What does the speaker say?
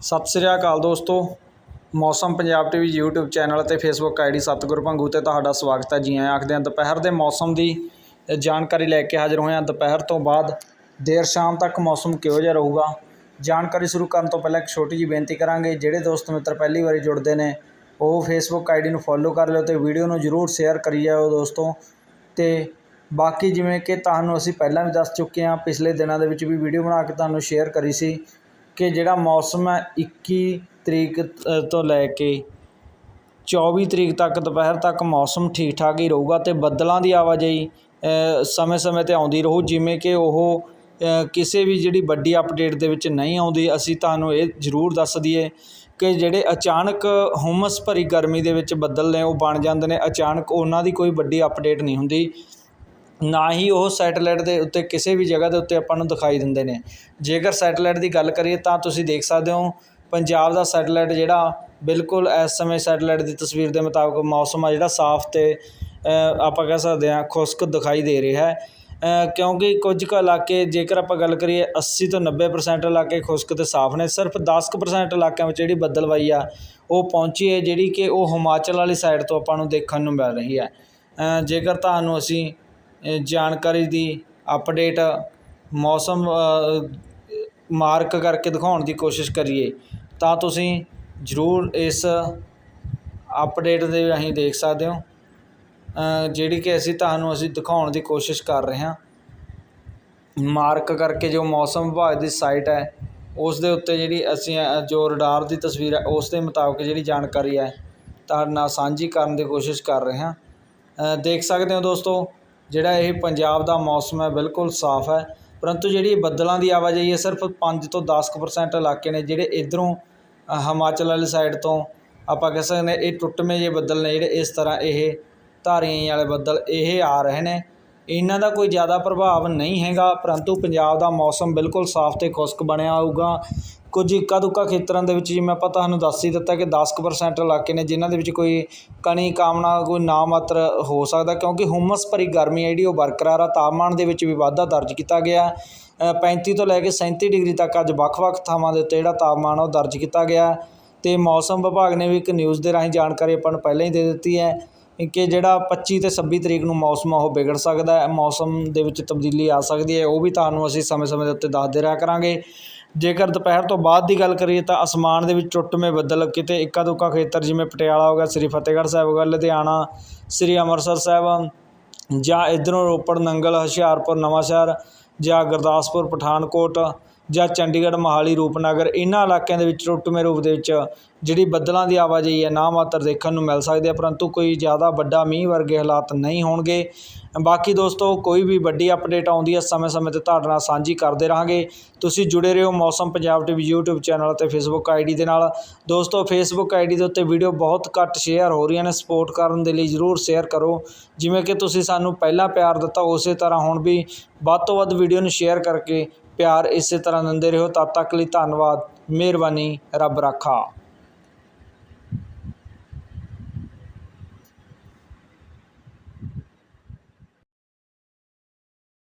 ਸਤਿ ਸ੍ਰੀ ਅਕਾਲ ਦੋਸਤੋ। ਮੌਸਮ ਪੰਜਾਬ ਟੀਵੀ YouTube ਚੈਨਲ ਅਤੇ Facebook ਆਈਡੀ ਸਤਿਗੁਰ ਭੰਗੂ ਤੇ ਤੁਹਾਡਾ ਸਵਾਗਤ ਹੈ ਜੀ। ਆਇਆਂ ਆਖਦੇ ਹਾਂ, ਦੁਪਹਿਰ ਦੇ ਮੌਸਮ ਦੀ ਜਾਣਕਾਰੀ ਲੈ ਕੇ ਹਾਜ਼ਰ ਹੋਏ ਹਾਂ ਦੁਪਹਿਰ ਤੋਂ ਬਾਅਦ ਦੇਰ ਸ਼ਾਮ ਤੱਕ ਮੌਸਮ ਕਿਹੋ ਜਿਹਾ ਰਹੂਗਾ? ਜਾਣਕਾਰੀ ਸ਼ੁਰੂ ਕਰਨ ਤੋਂ ਪਹਿਲਾਂ ਇੱਕ ਛੋਟੀ ਜਿਹੀ ਬੇਨਤੀ ਕਰਾਂਗੇ। ਜਿਹੜੇ ਦੋਸਤ ਮਿੱਤਰ ਪਹਿਲੀ ਵਾਰੀ ਜੁੜਦੇ ਨੇ, ਉਹ Facebook ਆਈਡੀ ਨੂੰ ਫੋਲੋ ਕਰ ਲਿਓ ਤੇ ਵੀਡੀਓ ਨੂੰ ਜਰੂਰ ਸ਼ੇਅਰ ਕਰੀ ਜਾਓ ਦੋਸਤੋ। ਤੇ ਬਾਕੀ ਜਿਵੇਂ ਕਿ ਤੁਹਾਨੂੰ ਅਸੀਂ ਪਹਿਲਾਂ ਵੀ ਦੱਸ ਚੁੱਕੇ ਹਾਂ, ਪਿਛਲੇ ਦਿਨਾਂ ਦੇ ਵਿੱਚ ਵੀ ਵੀਡੀਓ ਬਣਾ ਕੇ ਤੁਹਾਨੂੰ ਸ਼ੇਅਰ ਕਰੀ ਸੀ। ਕਿ ਜਿਹੜਾ ਮੌਸਮ ਹੈ 21 ਤਰੀਕ ਤੋਂ ਲੈ ਕੇ 24 ਤਰੀਕ ਤੱਕ ਦੁਪਹਿਰ ਤੱਕ ਮੌਸਮ ਠੀਕ ਠਾਕ ਹੀ ਰਹੂਗਾ ਅਤੇ ਬੱਦਲਾਂ ਦੀ ਆਵਾਜਾਈ ਸਮੇਂ-ਸਮੇਂ ਤੇ ਆਉਂਦੀ ਰਹੂ। ਜਿਵੇਂ ਕਿ ਉਹ ਕਿਸੇ ਵੀ ਜਿਹੜੀ ਵੱਡੀ ਅਪਡੇਟ ਦੇ ਵਿੱਚ ਨਹੀਂ ਆਉਂਦੀ, ਅਸੀਂ ਤੁਹਾਨੂੰ ਇਹ ਜ਼ਰੂਰ ਦੱਸ ਦਈਏ ਕਿ ਜਿਹੜੇ ਅਚਾਨਕ ਹੁਮਸ ਭਰੀ ਗਰਮੀ ਦੇ ਵਿੱਚ ਬੱਦਲ ਨੇ, ਉਹ ਬਣ ਜਾਂਦੇ ਨੇ। ਅਚਾਨਕ ਉਹਨਾਂ ਦੀ ਕੋਈ ਵੱਡੀ ਅਪਡੇਟ ਨਹੀਂ ਹੁੰਦੀ। ਨਾ ਹੀ ਉਹ ਸੈਟੇਲਾਈਟ ਦੇ ਉੱਤੇ ਕਿਸੇ ਵੀ ਜਗ੍ਹਾ ਦੇ ਉੱਤੇ ਆਪਾਂ ਨੂੰ ਦਿਖਾਈ ਦਿੰਦੇ ਨੇ। ਜੇਕਰ ਸੈਟਲਾਈਟ ਦੀ ਗੱਲ ਕਰੀਏ ਤਾਂ ਤੁਸੀਂ ਦੇਖ ਸਕਦੇ ਹੋ, ਪੰਜਾਬ ਦਾ ਸੈਟਲਾਈਟ ਜਿਹੜਾ ਬਿਲਕੁਲ ਇਸ ਸਮੇਂ ਸੈਟਲਾਈਟ ਦੀ ਤਸਵੀਰ ਦੇ ਮੁਤਾਬਕ ਮੌਸਮ ਆ ਜਿਹੜਾ ਸਾਫ਼ ਤੇ ਆਪਾਂ ਕਹਿ ਸਕਦੇ ਹਾਂ ਖੁਸ਼ਕ ਦਿਖਾਈ ਦੇ ਰਿਹਾ ਹੈ। ਕਿਉਂਕਿ ਕੁਝ ਕੁ ਇਲਾਕੇ ਜੇਕਰ ਆਪਾਂ ਗੱਲ ਕਰੀਏ 80 ਤੋਂ 90% ਇਲਾਕੇ ਖੁਸ਼ਕ ਤੇ ਸਾਫ਼ ਨੇ, ਸਿਰਫ 10% ਇਲਾਕਿਆਂ ਵਿੱਚ ਜਿਹੜੀ ਬੱਦਲਵਾਈ ਆ, ਉਹ ਪਹੁੰਚੀ ਹੈ ਜਿਹੜੀ ਕਿ ਉਹ ਹਿਮਾਚਲ ਵਾਲੀ ਸਾਈਡ ਤੋਂ ਆਪਾਂ ਨੂੰ ਦੇਖਣ ਨੂੰ ਮਿਲ ਰਹੀ ਹੈ। ਜੇਕਰ ਤੁਹਾਨੂੰ ਅਸੀਂ ਜਾਣਕਾਰੀ ਦੀ ਅਪਡੇਟ ਮੌਸਮ ਮਾਰਕ ਕਰਕੇ ਦਿਖਾਉਣ ਦੀ ਕੋਸ਼ਿਸ਼ ਕਰੀਏ, ਤਾਂ ਤੁਸੀਂ ਜ਼ਰੂਰ ਇਸ ਅਪਡੇਟ ਦੇ ਰਾਹੀਂ ਦੇਖ ਸਕਦੇ ਹੋ। ਜਿਹੜੀ ਕਿ ਅਸੀਂ ਤੁਹਾਨੂੰ ਅਸੀਂ ਦਿਖਾਉਣ ਦੀ ਕੋਸ਼ਿਸ਼ ਕਰ ਰਹੇ ਹਾਂ। ਮਾਰਕ ਕਰਕੇ ਜੋ ਮੌਸਮ ਵਿਭਾਗ ਦੀ ਸਾਈਟ ਹੈ, ਉਸ ਦੇ ਉੱਤੇ ਜਿਹੜੀ ਅਸੀਂ ਜੋ ਰਡਾਰ ਦੀ ਤਸਵੀਰ ਹੈ, ਉਸ ਦੇ ਮੁਤਾਬਕ ਜਿਹੜੀ ਜਾਣਕਾਰੀ ਹੈ ਤੁਹਾਡੇ ਨਾਲ ਸਾਂਝੀ ਕਰਨ ਦੀ ਕੋਸ਼ਿਸ਼ ਕਰ ਰਹੇ ਹਾਂ। ਦੇਖ ਸਕਦੇ ਹੋ ਦੋਸਤੋ ਜਿਹੜਾ ਇਹ ਪੰਜਾਬ ਦਾ ਮੌਸਮ ਹੈ, ਬਿਲਕੁਲ ਸਾਫ਼ ਹੈ। ਪਰੰਤੂ ਜਿਹੜੀ ਬੱਦਲਾਂ ਦੀ ਆਵਾਜਾਈ ਹੈ, ਸਿਰਫ 5 ਤੋਂ 10% ਇਲਾਕੇ ਨੇ ਜਿਹੜੇ ਇਧਰੋਂ ਹਿਮਾਚਲ ਵਾਲੀ ਸਾਈਡ ਤੋਂ ਆਪਾਂ ਕਹਿ ਸਕਦੇ ਨੇ, ਇਹ ਟੁੱਟਵੇਂ ਜਿਹੇ ਬੱਦਲ ਨੇ ਜਿਹੜੇ ਇਸ ਤਰ੍ਹਾਂ ਇਹ ਧਾਰੀਆਂ ਵਾਲੇ ਬੱਦਲ ਇਹ ਆ ਰਹੇ ਨੇ। ਇਹਨਾਂ ਦਾ ਕੋਈ ਜ਼ਿਆਦਾ ਪ੍ਰਭਾਵ ਨਹੀਂ ਹੈਗਾ, ਪਰੰਤੂ ਪੰਜਾਬ ਦਾ ਮੌਸਮ ਬਿਲਕੁਲ ਸਾਫ਼ ਤੇ ਖੁਸ਼ਕ ਬਣਿਆ ਹੋਊਗਾ। ਕੁਝ ਇੱਕਾ ਦੁੱਕਾ ਖੇਤਰਾਂ ਦੇ ਵਿੱਚ ਜਿਵੇਂ ਆਪਾਂ ਤੁਹਾਨੂੰ ਦੱਸ ਹੀ ਦਿੱਤਾ ਕਿ 10% ਇਲਾਕੇ ਨੇ ਜਿਨ੍ਹਾਂ ਦੇ ਵਿੱਚ ਕੋਈ ਕਣੀ ਕਾਮਨਾ ਕੋਈ ਨਾ ਮਾਤਰ ਹੋ ਸਕਦਾ ਕਿਉਂਕਿ ਹੁਮਸ ਭਰੀ ਗਰਮੀ ਜਿਹੜੀ ਉਹ ਬਰਕਰਾਰ ਆ। ਤਾਪਮਾਨ ਦੇ ਵਿੱਚ ਵੀ ਵਾਧਾ ਦਰਜ ਕੀਤਾ ਗਿਆ। ਅ, 35 ਤੋਂ ਲੈ ਕੇ 37 ਡਿਗਰੀ ਤੱਕ ਅੱਜ ਵੱਖ-ਵੱਖ ਥਾਵਾਂ ਦੇ ਉੱਤੇ ਜਿਹੜਾ ਤਾਪਮਾਨ ਉਹ ਦਰਜ ਕੀਤਾ ਗਿਆ। ਤੇ ਮੌਸਮ ਵਿਭਾਗ ਨੇ ਵੀ ਇੱਕ ਨਿਊਜ਼ ਦੇ ਰਾਹੀਂ ਜਾਣਕਾਰੀ ਆਪਾਂ ਨੂੰ ਪਹਿਲਾਂ ਹੀ ਦੇ ਦਿੱਤੀ ਹੈ ਕਿ ਜਿਹੜਾ 25 ਤੇ 26 ਤਰੀਕ ਨੂੰ ਮੌਸਮ ਆ ਉਹ ਵਿਗੜ ਸਕਦਾ ਹੈ। ਮੌਸਮ ਦੇ ਵਿੱਚ ਤਬਦੀਲੀ ਆ ਸਕਦੀ ਹੈ। ਉਹ ਵੀ ਤੁਹਾਨੂੰ ਅਸੀਂ ਸਮੇਂ-ਸਮੇਂ ਦੇ ਉੱਤੇ ਦੱਸਦੇ ਰਿਹਾ ਕਰਾਂਗੇ। ਜੇਕਰ ਦੁਪਹਿਰ ਤੋਂ ਬਾਅਦ ਦੀ ਗੱਲ ਕਰੀਏ ਤਾਂ ਅਸਮਾਨ ਦੇ ਵਿੱਚ ਟੁੱਟਵੇਂ ਬੱਦਲ ਕਿਤੇ ਇੱਕਾ ਦੁੱਕਾ ਖੇਤਰ, ਜਿਵੇਂ ਪਟਿਆਲਾ ਹੋ ਗਿਆ, ਸ੍ਰੀ ਫਤਿਹਗੜ੍ਹ ਸਾਹਿਬ ਹੋ ਗਿਆ, ਲੁਧਿਆਣਾ, ਸ੍ਰੀ ਅੰਮ੍ਰਿਤਸਰ ਸਾਹਿਬ ਜਾਂ ਇੱਧਰੋਂ ਰੋਪੜ, ਨੰਗਲ, ਹੁਸ਼ਿਆਰਪੁਰ, ਨਵਾਂਸ਼ਹਿਰ ਜਾਂ ਗੁਰਦਾਸਪੁਰ, ਪਠਾਨਕੋਟ ਜਾਂ ਚੰਡੀਗੜ੍ਹ, ਮੋਹਾਲੀ, ਰੂਪਨਗਰ ਇਹਨਾਂ ਇਲਾਕਿਆਂ ਦੇ ਵਿੱਚ ਟੁੱਟਵੇਂ ਰੂਪ ਦੇ ਵਿੱਚ ਜਿਹੜੀ ਬੱਦਲਾਂ ਦੀ ਆਵਾਜਾਈ ਹੈ, ਨਾ ਮਾਤਰ ਦੇਖਣ ਨੂੰ ਮਿਲ ਸਕਦੀ ਹੈ ਪਰੰਤੂ ਕੋਈ ਜ਼ਿਆਦਾ ਵੱਡਾ ਮੀਂਹ ਵਰਗੇ ਹਾਲਾਤ ਨਹੀਂ ਹੋਣਗੇ। ਬਾਕੀ ਦੋਸਤੋ, ਕੋਈ ਵੀ ਵੱਡੀ ਅਪਡੇਟ ਆਉਂਦੀ ਹੈ, ਸਮੇਂ-ਸਮੇਂ ਤੇ ਤੁਹਾਡੇ ਨਾਲ ਸਾਂਝੀ ਕਰਦੇ ਰਹਾਂਗੇ। ਤੁਸੀਂ ਜੁੜੇ ਰਹੋ ਮੌਸਮ ਪੰਜਾਬ ਟੀਵੀ YouTube ਚੈਨਲ ਤੇ Facebook ਆਈਡੀ ਦੇ ਨਾਲ। ਦੋਸਤੋ, Facebook ਆਈਡੀ ਦੇ ਉੱਤੇ ਵੀਡੀਓ ਬਹੁਤ ਘੱਟ ਸ਼ੇਅਰ ਹੋ ਰਹੀਆਂ ਨੇ ਸਪੋਰਟ ਕਰਨ ਦੇ ਲਈ ਜ਼ਰੂਰ ਸ਼ੇਅਰ ਕਰੋ। ਜਿਵੇਂ ਕਿ ਤੁਸੀਂ ਸਾਨੂੰ ਪਹਿਲਾਂ ਪਿਆਰ ਦਿੱਤਾ, ਉਸੇ ਤਰ੍ਹਾਂ ਹੁਣ ਵੀ ਵੱਧ ਤੋਂ ਵੱਧ ਵੀਡੀਓ ਨੂੰ ਸ਼ੇਅਰ ਕਰਕੇ ਪਿਆਰ ਇਸੇ ਤਰ੍ਹਾਂ ਦਿੰਦੇ ਰਹੋ। ਤਦ ਤੱਕ ਲਈ ਧੰਨਵਾਦ। ਮਿਹਰਬਾਨੀ। ਰੱਬ ਰਾਖਾ।